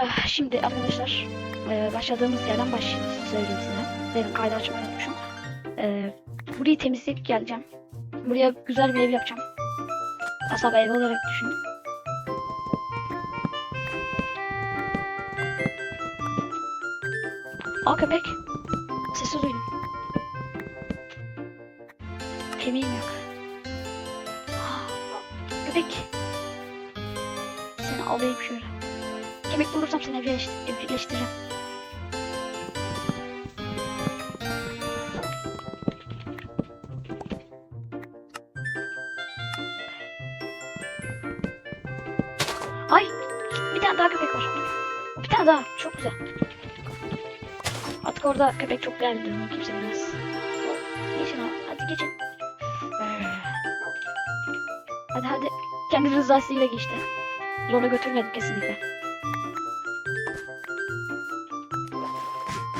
Ah, Şimdi arkadaşlar e, başladığımız yerden başlayayım söyleyeyim size. Benim kaydı açmayı unutmuşum. E, burayı temizleyip geleceğim. Buraya güzel bir ev yapacağım. Kasaba evi olarak düşünün. Aa köpek. Sesi duydum. Kemiğim yok. Ah, Köpek. Seni alayım şöyle. Kemik bulursam seni evcilleştireceğim. Ay! Bir tane daha köpek var. Bir tane daha. Çok güzel. Artık orada köpek çok değerlidir. Onu kimse bilmez. Geçin abi. Hadi geçin. Hadi hadi. Kendi rızasıyla geçti. Zorla götürmedim kesinlikle.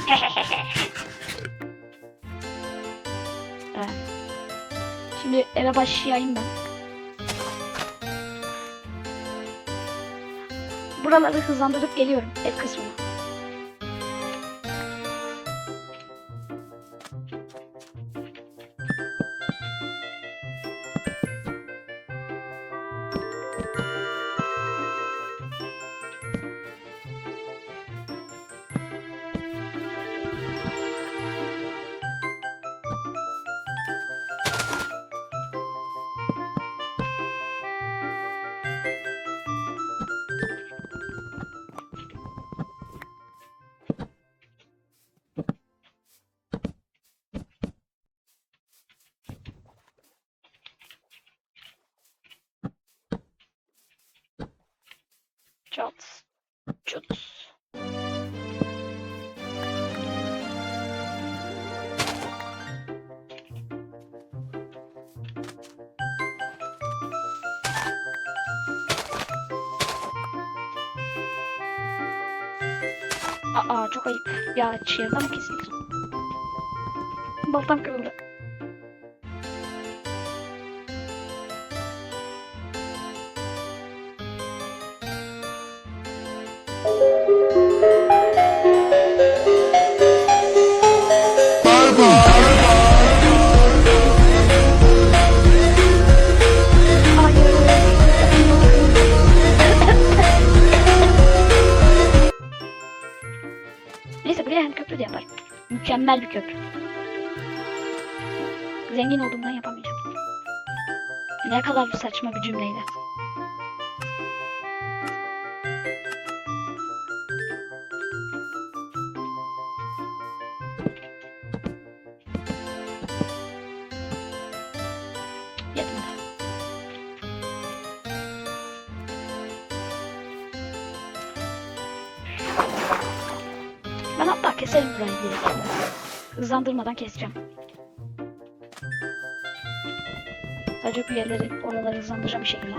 Şimdi eve başlayayım ben. Buraları hızlandırıp geliyorum ev kısmına. Çat. Çut. Aa çok ayıp. Ya çığırda mı kesildi? Baltam kırıldı. Neyse buraya hem köprü de yaparım. Mükemmel bir köprü. Zengin olduğumdan yapamayacağım. Ne kadar saçma bir cümleydi. Hızlandırmadan keseceğim. Sadece bu yerleri, oraları hızlandıracağım bir şekilde.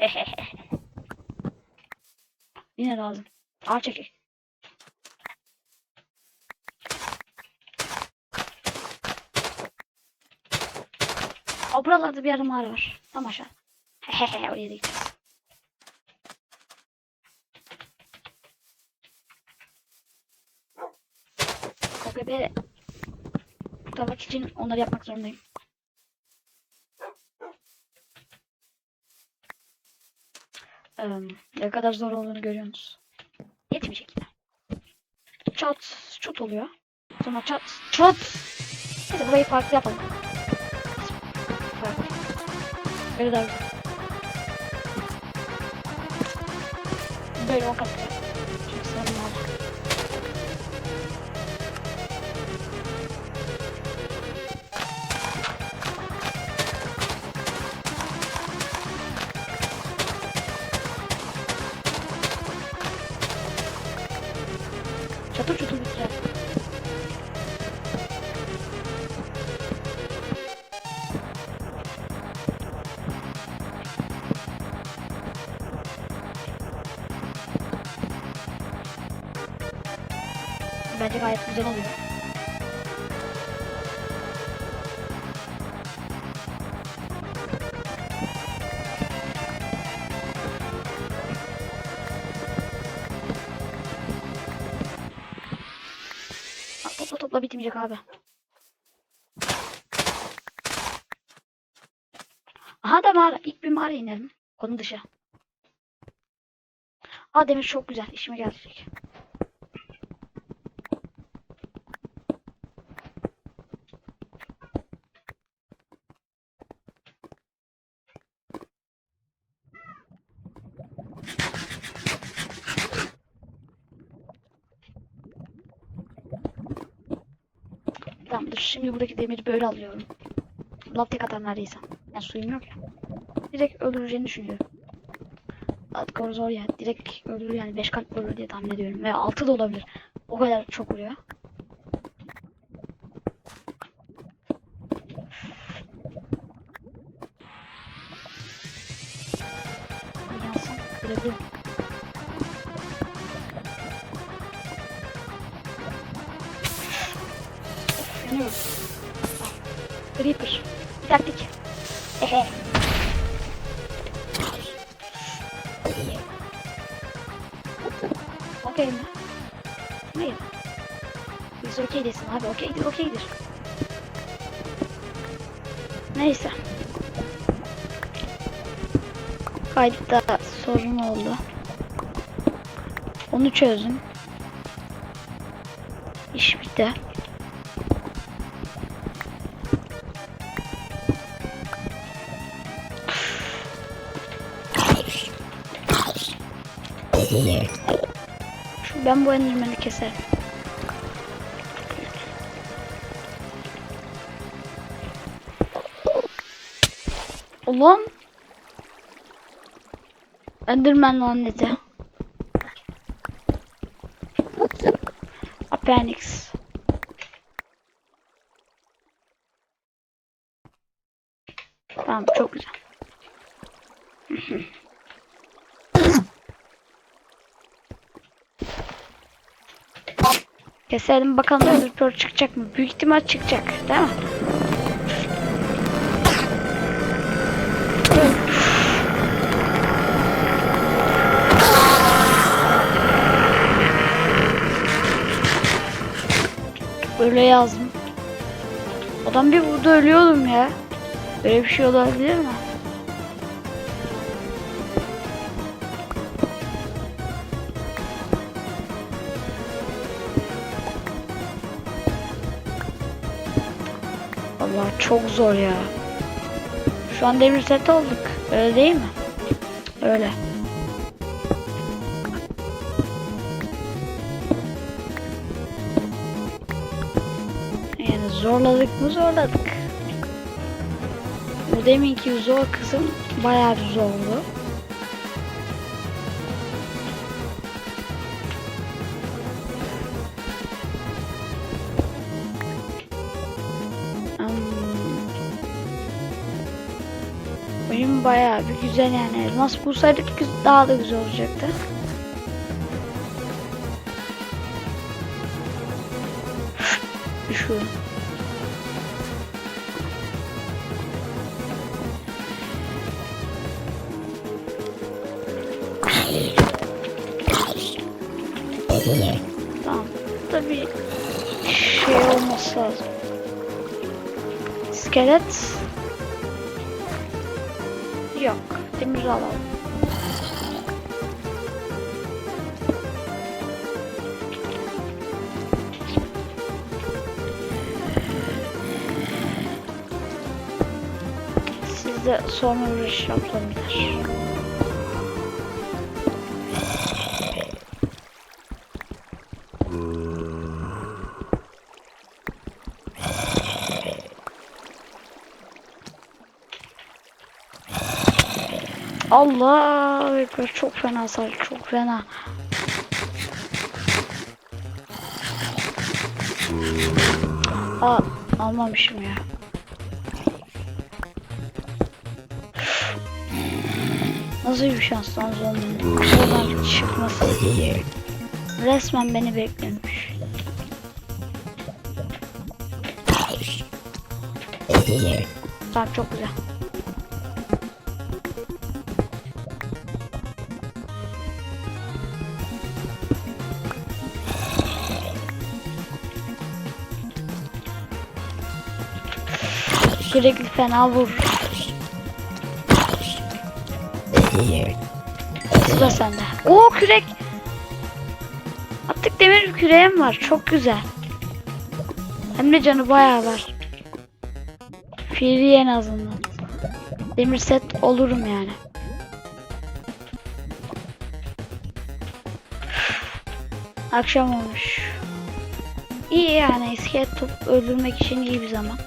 Yine lazım. Al çekil. Aa, buralarda bir yerde mağara var. Tam aşağı. Hehehe oraya da gideceğiz. O bebeği kurtarmak için onları yapmak zorundayım. Ne kadar zor olduğunu görüyorsunuz. Yetmeyecek yine. Çat, çut oluyor. Sonra çat, çat. Neyse burayı farklı yapalım. Farklı. Böyle daha güzel. Böyle o kadar. Çok sarı Bence gayet güzel oluyor. Topla topla bitmeyecek abi. Aha da mağara. İlk bir mağara inelim. Konu dışı. Aa demir çok güzel. İşime gelecek. Şimdi buradaki demiri böyle alıyorum. Lav tek neredeyse. Yani suyum yok ya. Direkt öldüreceğini düşünüyorum. Atkor zor yani. Direkt öldürür yani 5 kalp ölür diye tahmin ediyorum. Veya 6 da olabilir. O kadar çok vuruyor. Okey mi? Hayır. Biz okey desin abi. Okeydir okeydir. Neyse. Kayıtta sorun oldu. Onu çözdüm. İş bitti. Şu ben bu endirmeni keserim. Ulan. Enderman laneti. Appendix. Tamam çok güzel. Keselim bakalım öbür çıkacak mı? Büyük ihtimal çıkacak değil mi? Öyle yazdım. Adam bir vurdu ölüyordum ya. Böyle bir şey olabilir mi? Çok zor ya. Şu an demir set olduk. Öyle değil mi? Öyle. Yani zorladık mı zorladık. Bu deminki zor kısım bayağı bir zordu. Bayağı bir güzel yani. Elmas bulsaydık daha da güzel olacaktı. Şu. Tamam. Tabii şey olması lazım. İskelet. Yok. Demir alalım. Sizde sonra uğraş yapılabilir. Allah çok fena sar çok fena. Aa almamışım ya. Nasıl bir şans lan zombinin? Oradan çıkması. Resmen beni beklemiş. Tamam çok güzel. Sürekli fena vurur. Sıra sende. Oo kürek. Artık demir küreğim var. Çok güzel. Hem de canı bayağı var. Free en azından. Demir set olurum yani. Akşam olmuş. İyi yani iskelet top öldürmek için iyi bir zaman.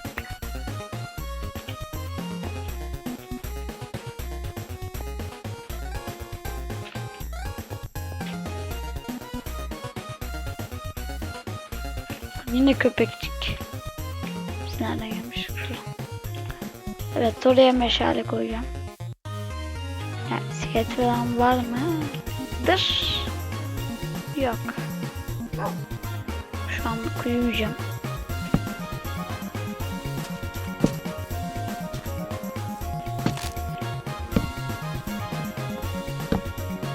Yine köpekçik. Biz nereden gelmiş? Evet oraya meşale koyacağım. Yani bisiklet falan var mı? Dır. Yok. Şu an uyuyacağım.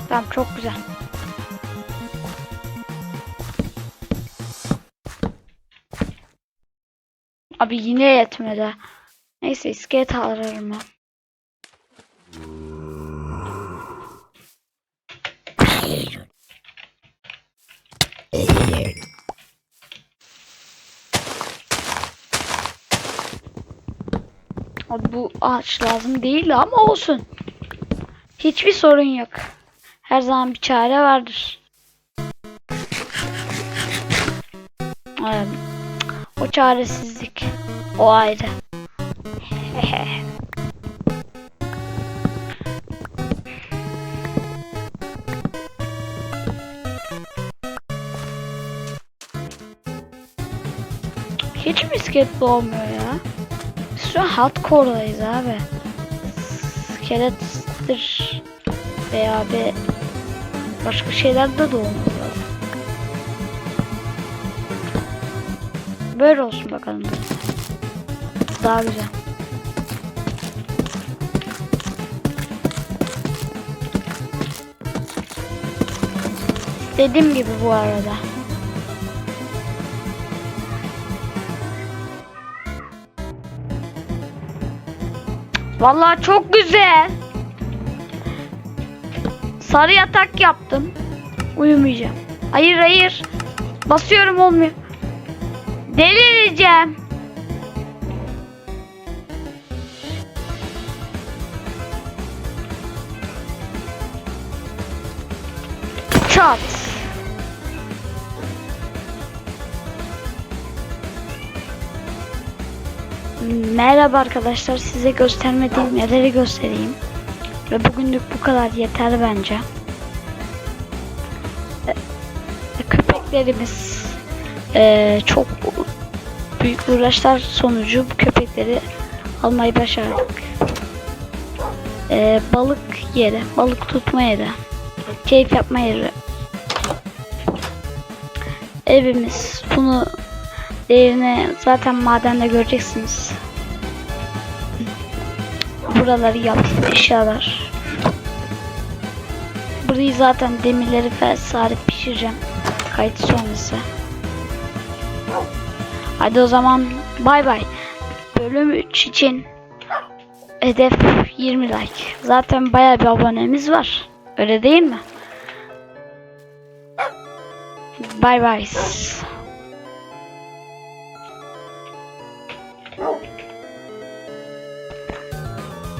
Tamam çok güzel. Abi yine yetmedi. Neyse iskelet ararım ben. Abi bu ağaç lazım değil ama olsun. Hiçbir sorun yok. Her zaman bir çare vardır. O çaresizlik. O ayrı. Hiç bisikletli olmuyor ya. Biz şu an hardcore'dayız abi. Skelettir veya bir başka şeyler de lazım. Böyle olsun bakalım. Daha güzel. Dediğim gibi bu arada. Vallahi çok güzel. Sarı yatak yaptım. Uyumayacağım. Hayır hayır. Basıyorum olmuyor. Delireceğim. Çat. Merhaba arkadaşlar. Size göstermediğim yerleri göstereyim. Ve bugünlük bu kadar yeter bence. E, Köpeklerimiz e, çok büyük uğraşlar sonucu bu köpekleri almayı başardık. E, balık yeri, balık tutma yeri, keyif yapma yeri. Evimiz. Bunu değerini zaten madende göreceksiniz. Buraları yaptım eşyalar. Burayı zaten demirleri vesaire pişireceğim. Kayıt sonrası. Hadi o zaman bay bay. Bölüm 3 için hedef 20 like. Zaten bayağı bir abonemiz var. Öyle değil mi? Bay bay.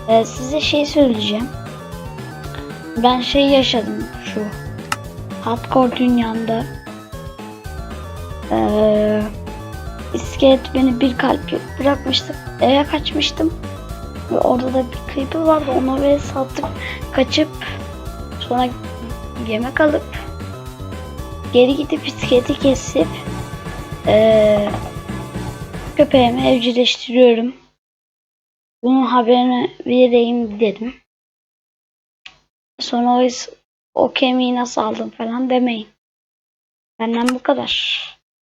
Ee, size şey söyleyeceğim. Ben şey yaşadım şu hardcore dünyamda. Ee, iskelet beni bir kalp bırakmıştı. Eve kaçmıştım. Ve orada da bir creeper vardı. Onu ve sattık. Kaçıp sonra yemek alıp geri gidip iskeleti kesip Ee, köpeğimi evcilleştiriyorum. Bunun haberini vereyim dedim. Sonra o, o kemiği nasıl aldım falan demeyin. Benden bu kadar.